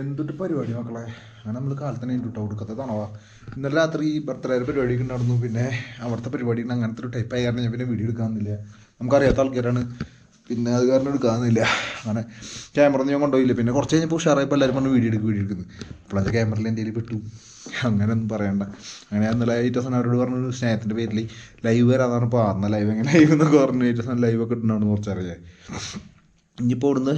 എന്തൊട്ട് പരിപാടി മക്കളെ? അങ്ങനെ നമ്മൾ കാലത്തന്നെ കേട്ടോ ഒടുക്കത്തെ തണവാ ഇന്നലെ രാത്രി ബർത്ത്ഡേ പരിപാടിയൊക്കെ ഉണ്ടായിരുന്നു പിന്നെ അവിടുത്തെ പരിപാടി അങ്ങനത്തെ ഒരു ടൈപ്പ് കാരണം ഞാൻ പിന്നെ വീഡിയോ എടുക്കാമെന്നില്ല നമുക്കറിയാത്ത ആൾക്കാരാണ്. പിന്നെ അത് കാരണം എടുക്കാമെന്നില്ല അങ്ങനെ ക്യാമറ ഒന്നും ഞാൻ കൊണ്ടുപോയില്ല. പിന്നെ കുറച്ച് കഴിഞ്ഞപ്പോൾ ഉഷാറായപ്പോൾ എല്ലാവരും പറഞ്ഞു വീഡിയോ എടുക്കും വീഡിയോ എടുക്കുന്നു അപ്പോഴത്തെ ക്യാമറയിൽ എന്റെ കയ്യിൽ പെട്ടു. അങ്ങനെ ഒന്നും പറയണ്ട. അങ്ങനെ ഇന്നലെ ഏറ്റവും അവരോട് പറഞ്ഞു സ്നേഹത്തിന്റെ പേരിൽ ലൈവ് വരാന്ന് പറഞ്ഞപ്പോൾ എന്നാൽ ലൈവ് എങ്ങനെ ലൈവ് എന്നൊക്കെ പറഞ്ഞു ഏറ്റവും ലൈവൊക്കെ ഇട്ടുണ്ടാവുന്നു കുറച്ചറിയാം. ഇനിയിപ്പോൾ ഇവിടുന്ന്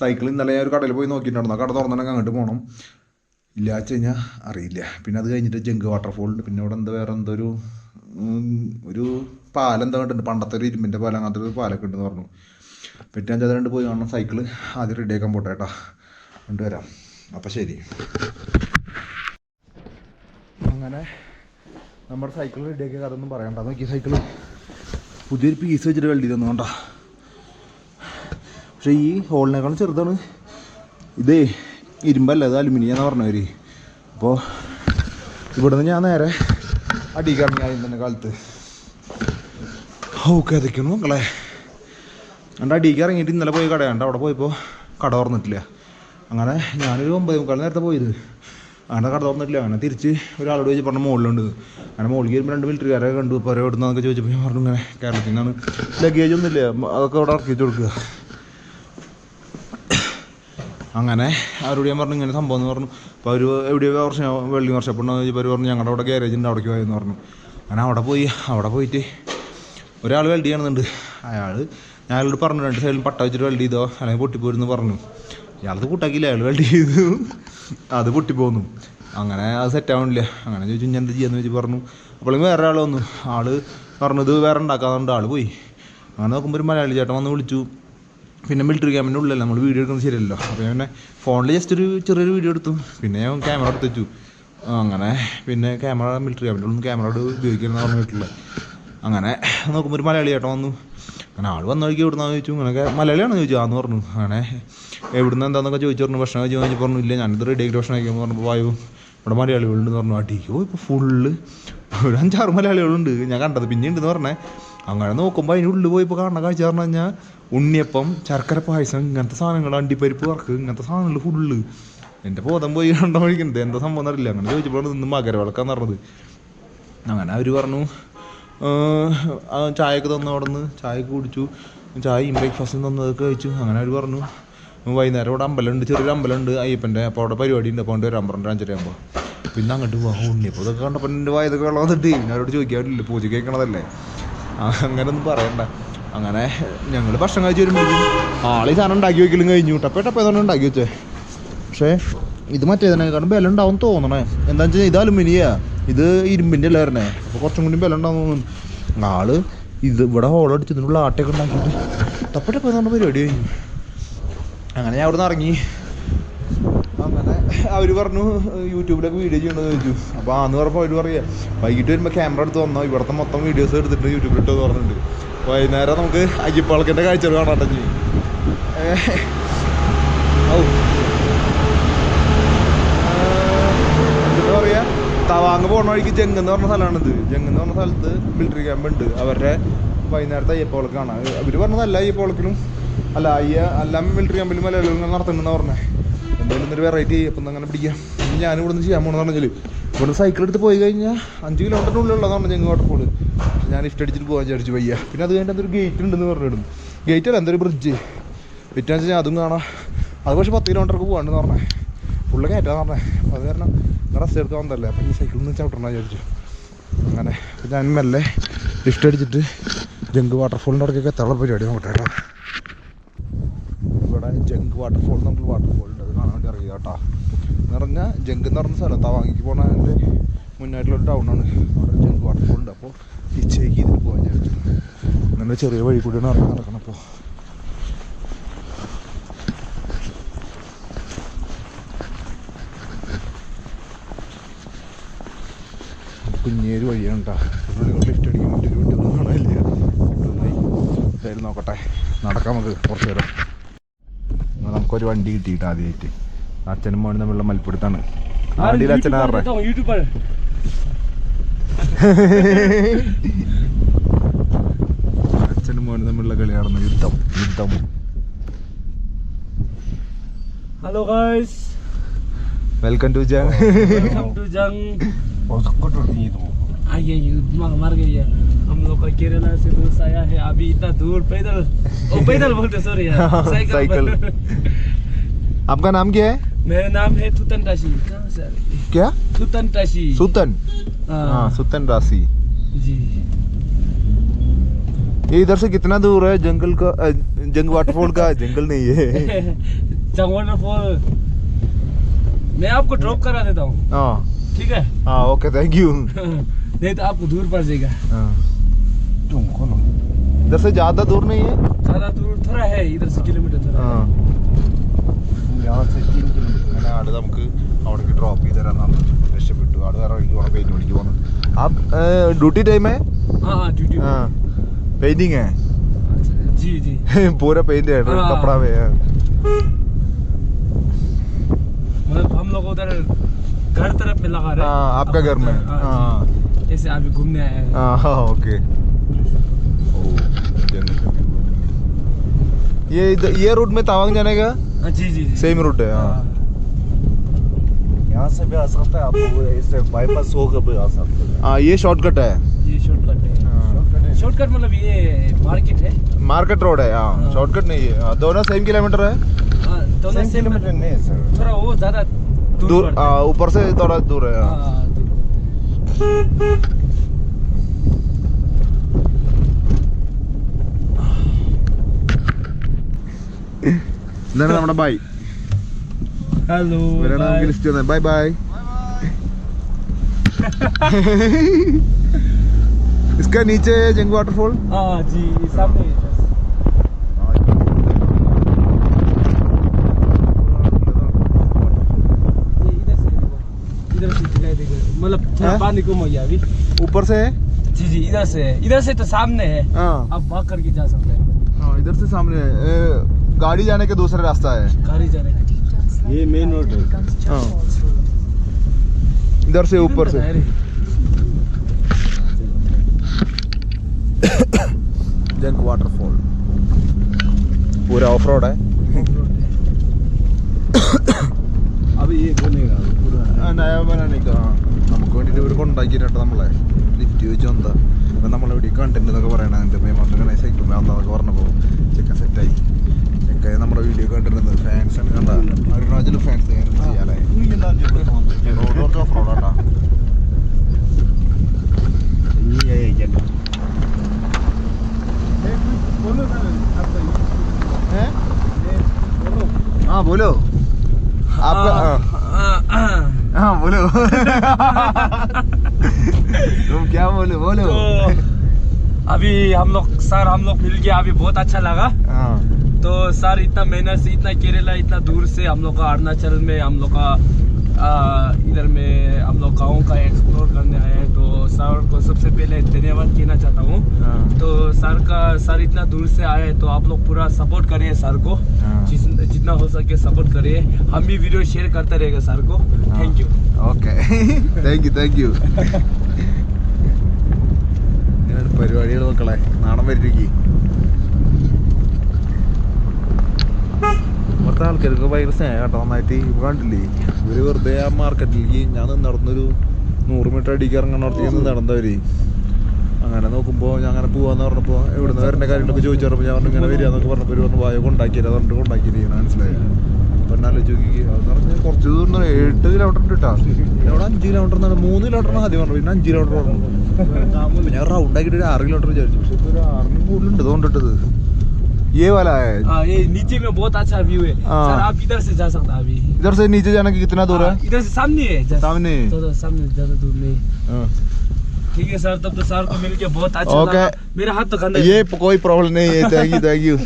സൈക്കിൾ ഇന്നലെ ഞാൻ ഒരു കടയിൽ പോയി നോക്കിയിട്ടുണ്ടായിരുന്നു. ആ കട തുറന്നിട്ടുണ്ടെങ്കിൽ അങ്ങോട്ട് പോകണം ഇല്ല വെച്ച് കഴിഞ്ഞാൽ അറിയില്ല. പിന്നെ അത് കഴിഞ്ഞിട്ട് ജങ്ക് വാട്ടർഫോൾ ഉണ്ട്. പിന്നെ അവിടെ എന്താ വേറെ എന്തോ ഒരു പാലം എന്താ കണ്ടിട്ടുണ്ട്. പണ്ടത്തെ ഒരു ഇരുമ്പിന്റെ പാലം അങ്ങനത്തെ ഒരു പാലൊക്കെ ഉണ്ടെന്ന് പറഞ്ഞു. പറ്റി അഞ്ചാറ് രണ്ട് പോയി കാണണം. സൈക്കിൾ ആദ്യം റെഡിയാക്കാൻ പോട്ടെ കേട്ടോ. കൊണ്ടുവരാം അപ്പം ശരി. അങ്ങനെ നമ്മുടെ സൈക്കിൾ റെഡിയാക്കിയ കഥ ഒന്നും പറയണ്ട. നോക്കി സൈക്കിൾ പുതിയൊരു പീസ് വെച്ചിട്ട് വെൽഡ് ചെയ്തൊന്നും വേണ്ട പക്ഷേ ഈ ഹോളിനേക്കാളും ചെറുതാണ്. ഇതേ ഇരുമ്പല്ല ഇത് അലുമിനിയം പറഞ്ഞവർ അപ്പോൾ ഇവിടെ നിന്ന് ഞാൻ നേരെ അടിക്ക് ഇറങ്ങി ആദ്യം തന്നെ കാലത്ത്. ഓക്കെ അതൊക്കെയാണ് മക്കളെ. എന്റെ അടിക്ക് ഇറങ്ങിയിട്ട് ഇന്നലെ പോയി കടയാണ്ട് അവിടെ പോയപ്പോൾ കട തുറന്നിട്ടില്ല. അങ്ങനെ ഞാനൊരു ഒമ്പത് മുക്കാൽ നേരത്തെ പോയത്. അങ്ങനെ കട തുറന്നിട്ടില്ല. അങ്ങനെ തിരിച്ച് ഒരാളോട് ചോദിച്ചു പറഞ്ഞ മുകളിലുണ്ട് അങ്ങനെ മുകളിൽ വരുമ്പോൾ രണ്ട് മിലിറ്ററിക്കാരെ കണ്ടു. ഇപ്പോൾ എവിടെ നിന്നൊക്കെ ചോദിച്ചപ്പോൾ ഞാൻ പറഞ്ഞു ഇങ്ങനെ കേരളത്തിൽ നിന്നാണ് ലഗേജ് ഒന്നുമില്ല. അതൊക്കെ അവിടെ ഇറക്കിയിട്ട് കൊടുക്കുക. അങ്ങനെ അവരോട് ഞാൻ പറഞ്ഞു ഇങ്ങനെ സംഭവം എന്ന് പറഞ്ഞു. അപ്പോൾ അവർ എവിടെയോ വർഷം വെള്ളി വർഷം ഉണ്ടോ ചോദിച്ചപ്പോൾ അവർ പറഞ്ഞു ഞങ്ങളുടെ അവിടെ ഗ്യാരേജ് ഉണ്ട് അവിടേക്ക് പോയെന്ന് പറഞ്ഞു. അങ്ങനെ അവിടെ പോയി അവിടെ പോയിട്ട് ഒരാൾ വെൽഡ് ചെയ്യണമെന്നുണ്ട് അയാൾ ഞാൻ അയാളോട് പറഞ്ഞു രണ്ട് സൈഡിൽ പട്ട വെച്ചിട്ട് വെൽഡ് ചെയ്തോ അല്ലെങ്കിൽ പൊട്ടിപ്പോയിരുന്നു പറഞ്ഞു. ഇയാളത് കൂട്ടാക്കിയില്ല അയാൾ വെൽഡ് ചെയ്തു. അത് പൊട്ടിപ്പോന്നു. അങ്ങനെ അത് സെറ്റ് ആവണില്ല. അങ്ങനെ ചോദിച്ചു ഞാൻ എന്താ ചെയ്യാന്ന്? ചോദിച്ചു പറഞ്ഞു. അപ്പോഴും വേറെ ആൾ വന്നു. ആൾ പറഞ്ഞത് വേറെ ഉണ്ടാക്കാതുകൊണ്ട് ആൾ പോയി. അങ്ങനെ നോക്കുമ്പോൾ ഒരു മലയാളി ചേട്ടൻ വന്ന് വിളിച്ചു. പിന്നെ മിലിറ്ററി ക്യാമ്പിന്റെ ഉള്ളിലല്ല നമ്മൾ വീഡിയോ എടുക്കുന്നത് ശരിയല്ലോ അപ്പോൾ പിന്നെ ഫോണിൽ ജസ്റ്റ് ഒരു ചെറിയൊരു വീഡിയോ എടുത്തു. പിന്നെ ഞാൻ ക്യാമറ എടുത്ത് വെച്ചു. അങ്ങനെ പിന്നെ ക്യാമറ മിലിറ്ററി ക്യാമ്പിന്റെ ഉള്ളിൽ ക്യാമറ ഉപയോഗിക്കണം പറഞ്ഞു പറഞ്ഞിട്ടുള്ളത് അങ്ങനെ നോക്കുമ്പോൾ ഒരു മലയാളി ചേട്ടൻ വന്നു. അങ്ങനെ ആൾ വന്ന വഴിക്ക് എവിടുന്നാന്ന് ചോദിച്ചു. അങ്ങനെയൊക്കെ മലയാളിയാണെന്ന് ചോദിച്ചു. ആന്ന് പറഞ്ഞു. അങ്ങനെ എവിടുന്ന് എന്താണെന്നൊക്കെ ചോദിച്ചു പറഞ്ഞു. ഭക്ഷണം കഴിച്ചു ചോദിച്ചു പറഞ്ഞു. ഇല്ല ഞാനിത് റെഡി ഭക്ഷണം കഴിക്കാൻ പറഞ്ഞു വായു ഇവിടെ മലയാളികളുണ്ടെന്ന് പറഞ്ഞു. അടിക്കോ ഇപ്പോൾ ഫുള്ള് ഒരു അഞ്ചാറ് മലയാളികളുണ്ട്. ഞാൻ കണ്ടത്. പിന്നെ ഉണ്ടെന്ന് പറഞ്ഞേ. അങ്ങനെ നോക്കുമ്പോൾ അതിന്റെ ഉള്ളിൽ പോയി ഇപ്പോൾ കാണുന്ന കാഴ്ച പറഞ്ഞു കഴിഞ്ഞാൽ ഉണ്ണിയപ്പം ശർക്കര പായസം ഇങ്ങനത്തെ സാധനങ്ങൾ അണ്ടിപ്പരിപ്പ് വർക്ക് ഇങ്ങനത്തെ സാധനങ്ങൾ ഫുള്ള് എന്റെ ബോധം പോയി കണ്ടോ കഴിക്കുന്നത് എന്താ സംഭവം എന്നറിയില്ല. അങ്ങനെ ചോദിച്ചപ്പോൾ നിന്ന് മകരവിളക്കാന്ന് പറഞ്ഞത്. അങ്ങനെ അവർ പറഞ്ഞു ചായക്ക് തന്നു അവിടെ നിന്ന് ചായ കുടിച്ചു. ചായയും ബ്രേക്ക്ഫാസ്റ്റും തന്നതൊക്കെ കഴിച്ചു. അങ്ങനെ അവർ പറഞ്ഞു വൈകുന്നേരം അവിടെ അമ്പലമുണ്ട്. ചെറിയൊരു അമ്പലമുണ്ട് അയ്യപ്പന്റെ അപ്പോൾ അവിടെ പരിപാടി ഉണ്ട് അപ്പോൾ വരാൻ പറഞ്ഞു അഞ്ചര ആകുമ്പോൾ പിന്നെ അങ്ങോട്ട് പോകാം ഉണ്ണിയപ്പോൾ ഇതൊക്കെ കണ്ടപ്പോൾ എന്റെ വായതൊക്കെ വെള്ളം വന്നിട്ട്. അവരോട് ചോദിക്കാറില്ല. പൂജ കേൾക്കണതല്ലേ അങ്ങനെ ഒന്നും പറയണ്ട. അങ്ങനെ ഞങ്ങൾ ഭക്ഷണം കഴിച്ച് വരുമ്പോഴേക്കും ആളെ സാധനം ഉണ്ടാക്കി വെക്കലും കഴിഞ്ഞു. ടപ്പേ ടപ്പേ തന്നെ ഉണ്ടാക്കി വെച്ചേ. പക്ഷേ ഇത് മറ്റേതിനെക്കാളും ബലം ഉണ്ടാവും തോന്നണേ. എന്താ വെച്ചാൽ ഇത് അലുമിനിയാ. ഇത് ഇരുമ്പിന്റെ അല്ലേ വരണേ? അപ്പോൾ കുറച്ചും കൂടി ബലം ഉണ്ടാവും തോന്നുന്നു. ആൾ ഇത് ഇവിടെ ഹോളടിച്ച് ഇതിനുള്ള ആട്ടയൊക്കെ ഉണ്ടാക്കിയിട്ട് ടപ്പേ ടപ്പേ എന്ന് പരിപാടി കഴിഞ്ഞു. അങ്ങനെ ഞാൻ അവിടെ നിന്ന് ഇറങ്ങി. അവർ പറഞ്ഞു യൂട്യൂബിലൊക്കെ വീഡിയോ ചെയ്യണമെന്ന് ചോദിച്ചു. അപ്പോൾ ആന്ന് പറഞ്ഞപ്പോൾ അവർ പറയുക വൈകിട്ട് വരുമ്പോൾ ക്യാമറ എടുത്ത് വന്നോ. ഇവിടുത്തെ മൊത്തം വീഡിയോസ് എടുത്തിട്ട് യൂട്യൂബിൽ ഇട്ടെന്ന് പറഞ്ഞിട്ടുണ്ട്. വൈകുന്നേരം നമുക്ക് അയ്യപ്പാളക്കന്റെ കാഴ്ചകൾ കാണാട്ടെ ചെയ്യും. ഔ. എന്താ പറയാ? തവാങ് പോണ വഴിക്ക് ജംഗ് എന്ന് പറഞ്ഞ സ്ഥലമാണിത്. ജംഗ് എന്ന് പറഞ്ഞ സ്ഥലത്ത് മിലിറ്ററി ക്യാമ്പ് ഉണ്ട്. അവരുടെ വൈകുന്നേരത്തെ അയ്യപ്പോളക്ക് കാണാം അവർ പറഞ്ഞതല്ല അയ്യപ്പോളക്കിലും അല്ല അയ്യ അല്ല മിലിറ്ററി ക്യാമ്പിലും മലയാളികളും നടത്തുന്നുണ്ടെന്ന് പറഞ്ഞേ. എന്തായാലും ഒരു വെറൈറ്റി അപ്പം അങ്ങനെ പിടിക്കാം. ഇനി ഞാനും ഇവിടെ നിന്ന് ചെയ്യാൻ പോകണമെന്ന് പറഞ്ഞാൽ ഇവിടെ സൈക്കിൾ എടുത്ത് പോയി കഴിഞ്ഞാൽ അഞ്ച് കിലോമീറ്ററിനുള്ളിലുള്ളതാണ് ഞങ്ങൾ ജംഗ് വാട്ടർഫോൾ ഞാൻ ഇഷ്ടം അടിച്ചിട്ട് പോകാൻ വിചാരിച്ചു വയ്യ. പിന്നെ അത് കഴിഞ്ഞിട്ട് എന്തൊരു ഗേറ്റ് ഉണ്ടെന്ന് പറഞ്ഞിടും ഗേറ്റ് അല്ല എന്തൊരു ബ്രിഡ്ജ് പിറ്റാന്ന് വെച്ചാൽ അതും കാണാം. അത് പക്ഷേ പത്ത് കിലോമീറ്റർക്ക് പോകാണ്ടെന്ന് പറഞ്ഞേ. ഫുള്ള് കയറ്റാന്ന് പറഞ്ഞേ. അത് കാരണം റെസ്റ്റ് എടുത്ത് വന്നതല്ലേ. അപ്പം ഈ സൈക്കിളിൽ നിന്ന് ചവിട്ടണം വിചാരിച്ചു. അങ്ങനെ അപ്പം ഞാൻ മെല്ലെ ലിഫ്റ്റ് അടിച്ചിട്ട് ജങ്ക് വാട്ടർഫോളിന്റെ അവിടേക്കൊക്കെ എത്താനുള്ള പരിപാടി നോക്കട്ടെ കേട്ടോ. ഇവിടെ ജങ്ക് വാട്ടർഫോൾ നമുക്ക് വാട്ടർഫോൾ കേട്ടോ. എന്ന് പറഞ്ഞാൽ ജങ്ക് എന്ന് പറഞ്ഞ സ്ഥലം തവാങ്ങിക്ക് പോണ. അതിന്റെ മുന്നായിട്ടുള്ളൊരു ടൗണാണ് അവിടെ ജങ്ക് വാട്ടർഫോൾ ഉണ്ട്. അപ്പോൾ ഇച്ചേക്ക് ഇതിൽ പോകാൻ വിചാരിച്ചു അങ്ങനെ ചെറിയ വഴി കൂടിയാണ് ഇറങ്ങി നടക്കണം അപ്പോൾ. കുഞ്ഞേര് വഴിയാണ് കേട്ടോ. ലിഫ്റ്റ് അടിക്കാൻ മറ്റൊരു വണ്ടി ഒന്നും കാണാനില്ല. എന്തായാലും നോക്കട്ടെ. നടക്കാം നമുക്ക് കുറച്ച് നേരം. നമുക്കൊരു വണ്ടി കിട്ടിയിട്ട് ആദ്യമായിട്ട്. അച്ഛനും മോനും തമ്മിലുള്ള മൽപ്പിടുത്താണ് ആ വണ്ടിയിൽ അച്ഛനാറേ यूट्यूबर അച്ഛനും മോനും തമ്മിലുള്ള കളി നടന്നു യുദ്ധം യുദ്ധം Hello guys, welcome to Jang welcome to Jang. आइए ये मर मर गई है हम लोग का केरला से दोस्त आया है अभी इतना दूर पैदल ओ पैदल बोलते सॉरी यार साइकिल साइकिल। पर। आपका नाम क्या है मेरा नाम है कहाँ से रही है? क्या? तुतन टाशी सुतन? हाँ, हाँ सुतन राशि। जी। ये इधर से कितना दूर है? जंगल का जंग वाटरफॉल का? जंगल नहीं है। जंग वाटरफॉल मैं आपको ड्रॉप करा देता हूँ। हाँ। ठीक है? हाँ ओके थैंक यू नहीं तो आपको दूर पड़ जाएगा। हाँ। इधर से ज़्यादा दूर नहीं है? ज़्यादा दूर थोड़ा है इधर से किलोमीटर थोड़ा है। हाँ। അങ്ങനെ ആള് നമുക്ക് അവിടേക്ക് ഡ്രോപ്പ് ചെയ്ത് തരാൻ പറഞ്ഞു രക്ഷപ്പെട്ടു ആള് വേറെ വഴിക്ക് പോകണം പെയിന്റ് പണിക്ക് പോകുന്നു आप ड्यूटी टाइम है हाँ हाँ ड्यूटी पे। हाँ पेंटिंग है जी जी पूरा पेंट है हाँ। कपड़ा में है मतलब हम लोग उधर घर तरफ में लगा रहे हैं। हाँ, आपका घर में, हाँ, जी। हाँ। जैसे अभी घूमने आए हैं हाँ ओके ये इधर- ये रूट में तवांग जाने का हाँ, जी जी जी। सेम रूट है हाँ हाँ यहाँ से भी आ सकता है आप इससे बाईपास होकर भी आ सकते हैं हाँ ये शॉर्टकट है ये शॉर्टकट है शॉर्टकट मतलब ये मार्केट है मार्केट रोड है हाँ हाँ। शॉर्टकट नहीं है हाँ, दोनों सेम किलोमीटर है हाँ, दोनों तीन से किलोमीटर नहीं है सर थोड़ा वो ज्यादा दूर दूर पड़ता हाँ, है। ऊपर से थोड़ा दूर है हाँ। हाँ, दूर पड़ता है। ഇതാണ് നമ്മുടെ ബൈ हेलो मेरा नाम Christian Bye bye. Bye. Bye. Iska niche जंग ah, वाटरफॉल मतलब हाँ? जी सामने मतलब ऊपर से है? जी जी इधर से है। इधर से तो सामने है। हाँ। अब भाग करके जा सकते हैं। हाँ, इधर से सामने है। गाड़ी जाने के दूसरा रास्ता है। गाड़ी जाने के ये मेन रोड है हाँ इधर से ऊपर से अरे, जंग वाटरफॉल पूरा ऑफ रोड है अभी ये बनेगा पूरा ആ, നയ ബനാനിക്ക. ആ. നമുക്ക് വേണ്ടിട്ട് ഇവർ കൊണ്ടാക്കിയിട്ട് നമ്മളെ ലിഫ്റ്റ് ചോദിച്ചു എന്താ ഇപ്പം നമ്മളെ ഇവിടെ കണ്ടന്റ് എന്നൊക്കെ പറയണ എൻ്റെ ഇങ്ങനെ സൈക്കിൾ വന്നതൊക്കെ പറഞ്ഞപ്പോൾ ചെക്ക സെറ്റായി ചെക്ക നമ്മുടെ വീഡിയോ കണ്ടിരുന്നത് ഫാൻസ് ആണ് കണ്ട അരുണാചൽ ഫാൻസ് ചെയ്യാലേ റോഡ് കുറച്ച് ഓഫ് റോഡാട്ടാ ये है जगह हाँ बोलो आपका हाँ। हाँ, हाँ। हाँ बोलो तुम क्या बोलो बोलो तो अभी हम लोग सर हम लोग मिल गया अभी बहुत अच्छा लगा हाँ तो सर इतना मेहनत से इतना केरला इतना दूर से हम लोग का अरुणाचल में हम लोग का आ, इधर में हम लोग गाँव का एक्सप्लोर करने आए हैं तो सर को सबसे पहले धन्यवाद कहना चाहता हूँ हाँ तो सर का सर इतना दूर से आए हैं, तो आप लोग पूरा सपोर्ट करिए सर को हाँ। जिस जितना हो सके सपोर्ट करिए हम भी वीडियो शेयर करते रहेगा सर को thank you okay thank you thank you ഇങ്ങനെയാണ് പരിപാടികൾ മക്കളെ നാണം വരിക ഇവിടുത്തെ ആൾക്കാർക്ക് ഭയങ്കര സ്നേഹം കേട്ടോ നന്നായിട്ട്. ഇവ കണ്ടില്ലേ? ഇവർ വെറുതെ ആ മാർക്കറ്റിലേക്ക് ഞാൻ നടന്നൊരു നൂറ് മീറ്റർ അടിക്ക് ഇറങ്ങണോടത്തേക്ക് നിന്ന് നടന്നവര്. അങ്ങനെ നോക്കുമ്പോൾ ഞാൻ അങ്ങനെ പോവാന്ന് പറഞ്ഞപ്പോൾ എവിടുന്ന് വരേണ്ട കാര്യങ്ങളൊക്കെ ചോദിച്ചു പറഞ്ഞപ്പോൾ ഞാൻ പറഞ്ഞു ഇങ്ങനെ വരിക എന്നൊക്കെ പറഞ്ഞപ്പോൾ പറഞ്ഞു വായ കൊണ്ടാക്കിയത് അതുകൊണ്ട് കൊണ്ടാക്കിയിരിക്കണം മനസ്സിലായി? അപ്പം എന്നാലും ചോദിക്കുക അതെന്ന് പറഞ്ഞാൽ കുറച്ച് ദൂരം എട്ട് കിലോമീറ്റർ ഉണ്ട് കേട്ടോ. ഇവിടെ അഞ്ച് കിലോമീറ്റർ എന്നാണ്? മൂന്ന് കിലോമീറ്റർ ആദ്യം പറഞ്ഞു പിന്നെ അഞ്ച് കിലോമീറ്റർ പറഞ്ഞു. ഞാൻ റൗണ്ട് ആക്കിയിട്ട് ഒരു ആറ് കിലോമീറ്റർ വിചാരിച്ചു. പക്ഷെ ഇപ്പോൾ ഒരു ആറിന് കൂടുതലുണ്ട് ये वाला है हाँ ये नीचे में बहुत अच्छा व्यू है हाँ। सर आप इधर से जा सकते हैं अभी इधर से नीचे जाने की कितना दूर है हाँ, इधर से सामने है just- सामने? ज्यादा सामने ज्यादा दूर नहीं हाँ। ठीक है सर तब तो सर को मिलके बहुत अच्छा Okay. लगा मेरा हाथ तो गंदा ये कोई प्रॉब्लम नहीं है thank you thank you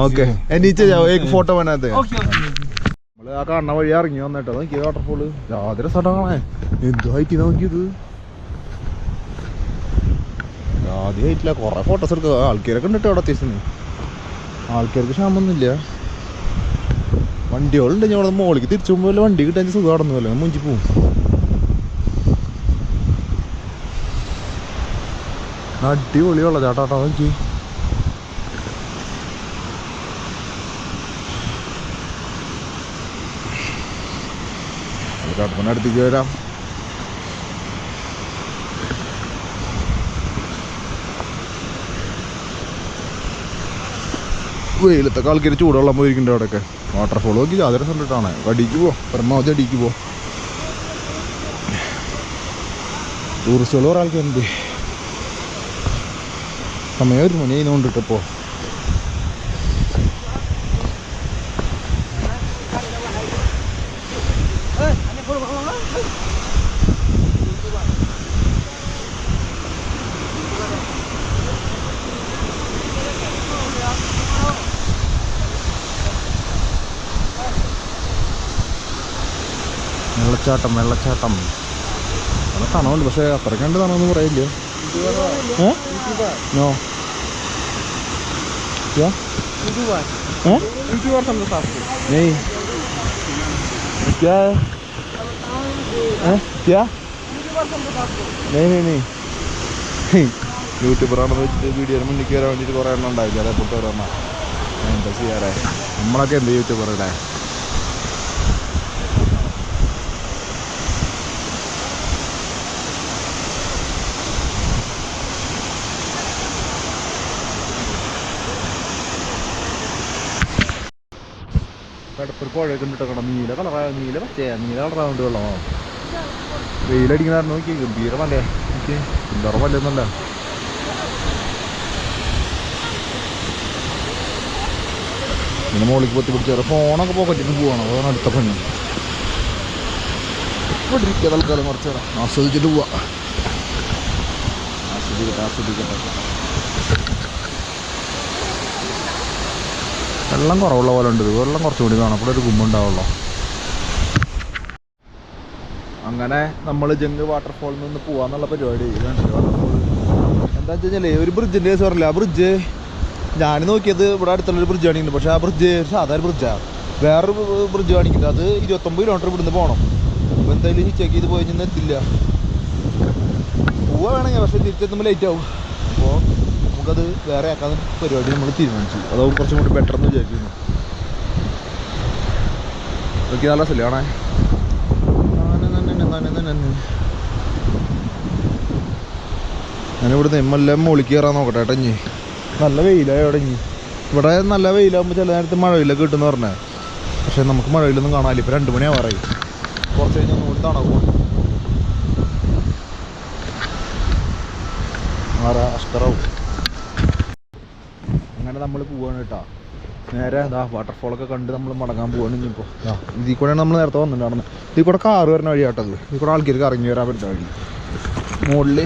okay नीचे जाओ एक फोटो बनाते हैं ओके ओके ओके നമ്മള് ആ കാണുന്ന വഴി ഇറങ്ങി വന്നിട്ട് നോക്കിയ വാട്ടർഫോള് യാതൊരു സ്ഥലം കാണാൻ എന്ത് ഹൈറ്റ് നോക്കിയത് ആദ്യം ഹൈറ്റില്ല കുറെ ഫോട്ടോസ് എടുക്കുക ആൾക്കാരൊക്കെ ഉണ്ട് കേട്ടോ അവിടെ അത്യാവശ്യം ആൾക്കാർക്ക് ക്ഷാമൊന്നുമില്ല. വണ്ടികളുണ്ടെങ്കിൽ അവിടെ മോളിക്ക് തിരിച്ചു പോകുമ്പോൾ വണ്ടി കിട്ടാൻ സുഖം കടന്നുമല്ലോ മുഞ്ചി പോവും. അടിപൊളി വെള്ളച്ചാട്ടാ നോക്കി. കടപ്പനടുത്തേക്ക് വരാം. വെയിലത്തൊക്കെ ആൾക്കാർ ചൂടുവെള്ളം പോയിരിക്കുന്നുണ്ട് അവിടെയൊക്കെ. വാട്ടർഫോൾ നോക്കി യാതൊരു കണ്ടിട്ടാണ് അടിക്ക് പോ. പരമാവധി അടിക്ക് പോ. ടൂറിസ്റ്റുകൾ കുറേ ആൾക്കാരുണ്ട്. സമയം ഒരു മണി അതിനുകൊണ്ടിട്ടിപ്പോൾ വെള്ളച്ചാട്ടം വെള്ളച്ചാട്ടം നല്ല തണവുണ്ട് പക്ഷേ അത്രയ്ക്ക് കണ്ട് തണമെന്ന് പറയില്ല ഏ നോ क्या हैं नहीं क्या है हैं? क्या नहीं नहीं नहीं യൂട്യൂബറാണെന്ന് വെച്ചിട്ട് വീഡിയോയുടെ മുന്നിൽ കയറാൻ വേണ്ടിയിട്ട് കുറേ എണ്ണം ഉണ്ടാവില്ല അതേപോലത്തെ ഒരെണ്ണ എന്താ ചെയ്യാറേ നമ്മളൊക്കെ എന്ത് യൂട്യൂബറല്ലേ പുഴ പുഴയൊക്കെ ഇട്ടിട്ടേക്കണം നീല കളറാ നീല പച്ചയാ നീല കളറാവുണ്ട് വെള്ളമോ. വെയിലടിക്കുന്ന നോക്കി ഗംഭീരമല്ലേ എനിക്ക് ചില്ലറ പല്ലൊന്നുമല്ല പിന്നെ മോളിക്ക് പൊത്തി പിടിച്ചാൽ ഫോണൊക്കെ പോക്കറ്റിന് പോവാണ്. അതാണ് അടുത്ത പണി. ഇവിടെ ഇരിക്കുക തൽക്കാലം കുറച്ച് ആസ്വദിച്ചിട്ട് പോവാ. ആസ്വദിക്കട്ടെ ആസ്വദിക്കട്ടെ. വെള്ളം കുറവുള്ള പോലെ ഉണ്ട്. വെള്ളം കുറച്ചുകൂടി കാണാം. അപ്പോൾ ഒരു ഗുമ്മുണ്ടാവുള്ളൂ അങ്ങനെ നമ്മൾ ജംഗ് വാട്ടർഫോളിൽ നിന്ന് പോവാന്നുള്ള പരിപാടി. വാട്ടർഫോൾ എന്താ വെച്ച് കഴിഞ്ഞാൽ ഒരു ബ്രിഡ്ജിന്റെ കേസ് പറഞ്ഞില്ല? ആ ബ്രിഡ്ജ് ഞാൻ നോക്കിയത് ഇവിടെ അടുത്തുള്ള ഒരു ബ്രിഡ്ജ് കാണിക്കുന്നു പക്ഷേ ആ ബ്രിഡ്ജ് സാധാരണ ബ്രിഡ്ജാണ് വേറൊരു ബ്രിഡ്ജ് കാണിക്കുന്നത് അത് ഇരുപത്തൊമ്പത് കിലോമീറ്റർ ഇവിടുന്ന് പോകണം അപ്പോൾ എന്തായാലും ചെക്ക് ചെയ്ത് പോയി എത്തില്ല. പോവുക വേണമെങ്കിൽ പക്ഷേ തിരിച്ചെത്തുമ്പോൾ ലേറ്റ് ആവും. നമുക്കത് വേറെ ആക്കാൻ പരിപാടി നമ്മൾ തീരുമാനിച്ചു. അതാവും കുറച്ചും കൂടി ബെറ്റർ എന്ന് വിചാരിക്കുന്നു. ഓക്കെ നല്ല സ്ഥലം കാണാൻ. ഞാനിവിടുന്ന് എമ്മെല്ലാം മുകളിൽ കയറാൻ നോക്കട്ടെ ഏട്ടാ ഇനി നല്ല വെയിലായി അവിടെ ഇനി ഇവിടെ നല്ല വെയിലാകുമ്പോൾ ചില നേരത്ത് മഴയിലൊക്കെ കിട്ടുമെന്ന് പറഞ്ഞേ. പക്ഷേ നമുക്ക് മഴയിലൊന്നും കാണാനില്ല. ഇപ്പോൾ രണ്ട് മണിയാവാറായി. കുറച്ച് കഴിഞ്ഞ് ഒന്നുകൂടി തണവും ആറാ അഷ്കറാവും. നമ്മൾ പോവാണ് കേട്ടോ നേരെ എന്താ വാട്ടർഫോൾ ഒക്കെ കണ്ട് നമ്മൾ മടങ്ങാൻ പോവാണ് ഇനിയിപ്പോൾ ഇതാ ഇതിൽ കൂടെയാണ് നമ്മൾ നേരത്തെ വന്നിട്ടുണ്ടായിരുന്നു. ഇതിൽ കൂടെ കാറ് വരുന്ന വഴി കേട്ടത് ഇതിൽ കൂടെ ആൾക്കാർക്ക് ഇറങ്ങി വരാൻ പറ്റുന്ന വഴി. മുകളിൽ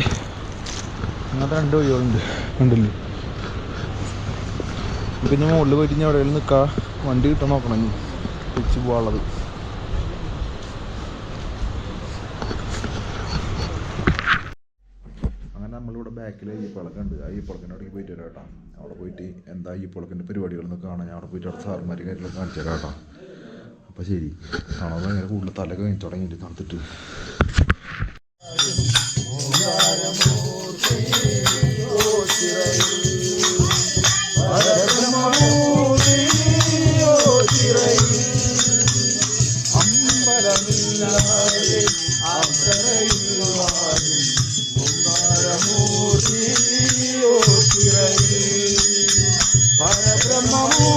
അങ്ങനത്തെ രണ്ട് വഴികളുണ്ട്. കണ്ടില്ലേ പിന്നെ മുകളിൽ പോയിട്ട് ഇനി എവിടെയെങ്കിലും നിൽക്കാം വണ്ടി കിട്ടാൻ നോക്കണം ഇനി. തിരിച്ച് പോകാനുള്ളത് അങ്ങനെ നമ്മളിവിടെ ബാക്കിൽ അയ്യപ്പളൊക്കെ ഉണ്ട് അയ്യപ്പളത്തിന്റെ അവിടേക്ക് പോയിട്ട് വരാം കേട്ടോ. അവിടെ പോയിട്ട് എന്താ അയ്യപ്പളത്തിന്റെ പരിപാടികളെന്നൊക്കെ കാണാൻ ഞാൻ അവിടെ പോയിട്ട് അവിടെ സാറുമാർ കാര്യങ്ങളൊക്കെ കാണിച്ചു തരാം കേട്ടോ. അപ്പോൾ ശരി. കാണാൻ ഭയങ്കര കൂടുതൽ തലൊക്കെ കഴിഞ്ഞ് തുടങ്ങിയിട്ട് തണുത്തിട്ട്. ഒന്നാം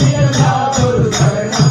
പതിനെട്ടാം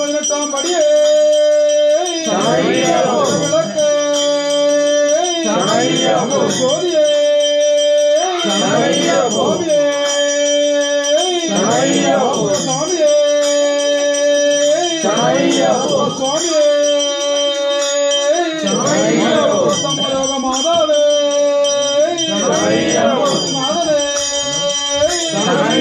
பதினெட்டாம் படியே கோதியே கோதியே சுவாமியே சுவாமியே சம்பரோக மாதா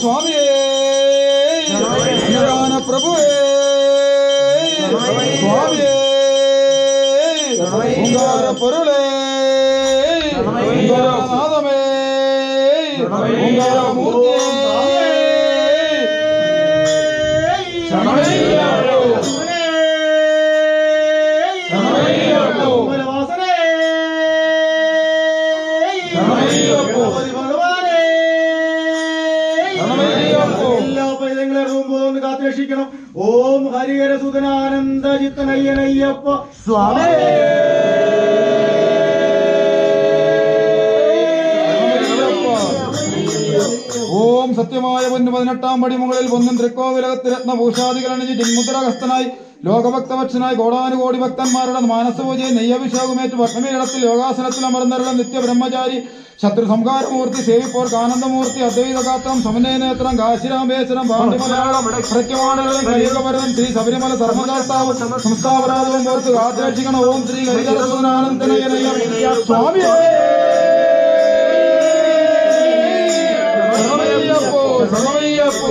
சுவாமியே. ஞான பிரபுவே. சுவாமியே. உங்கார பொருளே. உங்கார நாதமே உங்கார மூர்த்தியே. ചിത്തനയ്യനയ്യപ്പ സ്വാമി. ഓം സത്യമായ പൊന്നു പതിനെട്ടാം പടി മുകളിൽ പൊന്നും തൃക്കോവിലകത്ത് രത്നഭൂഷാദികളണിഞ്ഞ് ജിന്മുദ്രഹസ്തനായി ലോകഭക്തപക്ഷനായ കോടാനുകോടി ഭക്തന്മാരുടെ മാനസപൂജയെ നെയ്യഭിഷേകമേറ്റ് ഭക്ഷണീടത്തിൽ യോഗാസനത്തിൽ അമർന്നരുടെ നിത്യ ബ്രഹ്മചാരി ശത്രു സംഹാരമൂർത്തി സേവിപ്പോർ ആനന്ദമൂർത്തി അദ്വൈതഗാത്രം സമന്വയനേത്രം കാശിരാമേശ്വരം കലിയുഗപരൻ ശ്രീ ശബരിമല സർവകർത്താവ് സംസ്ഥാപരാധവും ഓർത്ത് ആദ്രക്ഷിക്കണം ഓം ശ്രീ ഹരികരസുനാനന്ദനയ സ്വാമിയേ! സമയപ്പോ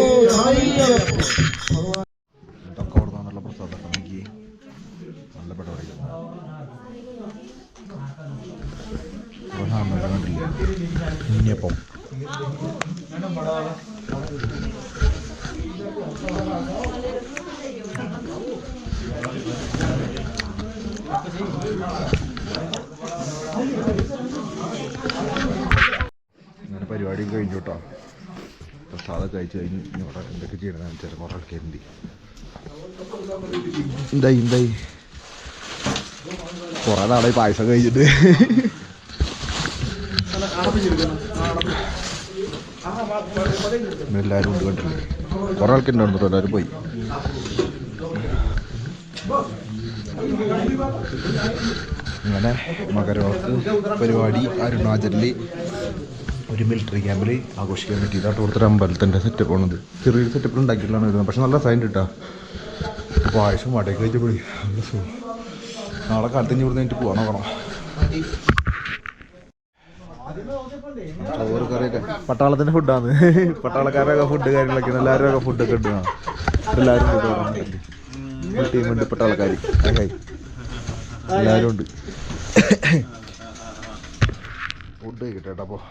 പുസ്തകത്തൊക്കെ അങ്ങനെ പരിപാടിയും കഴിഞ്ഞു കേട്ടോ. പ്രസാദം കഴിച്ചു കഴിഞ്ഞ് എന്തൊക്കെ ചെയ്യണമെന്ന് വെച്ചാൽ കുറേ ആൾക്കാരുണ്ട്. എന്തായി എന്തായി? കുറേ നാളായി പായസം കഴിച്ചിട്ട് എല്ലാവരും കണ്ടില്ലേ? കുറേ ആൾക്കുണ്ടായിരുന്നു എല്ലാവരും പോയി. അങ്ങനെ മകരവിളക്ക് പരിപാടി അരുണാചലിൽ ഒരു മിലിറ്ററി ക്യാമ്പിൽ ആഘോഷിക്കാൻ പറ്റിയതായിട്ട് ഇവിടുത്തെ അമ്പലത്തിന്റെ സെറ്റപ്പ് ആണത്. ചെറിയൊരു സെറ്റപ്പ് ഉണ്ടാക്കിയിട്ടുള്ളതാണ് വരുന്നത് പക്ഷെ നല്ല സൈൻ കിട്ടാ പായസം വടക്ക് കഴിച്ചപ്പോഴേ നല്ല സുഖം നാളെ കാലത്ത് ഇനി ഇവിടുന്ന് എനിക്ക് പോകാൻ നോക്കണം ചോറ് കറിയൊക്കെ പട്ടാളത്തിന്റെ ഫുഡാണ് പട്ടാളക്കാരൊക്കെ ഫുഡ് കാര്യങ്ങളൊക്കെ എല്ലാവരും ഒക്കെ ഫുഡൊക്കെ ഒക്കെ ആ. എല്ലാവരും ഫുഡ് ടീമുണ്ട് പട്ടാളക്കാർ എല്ലാവരും ഉണ്ട്. ഫുഡ് കഴിക്കട്ടെ അപ്പോൾ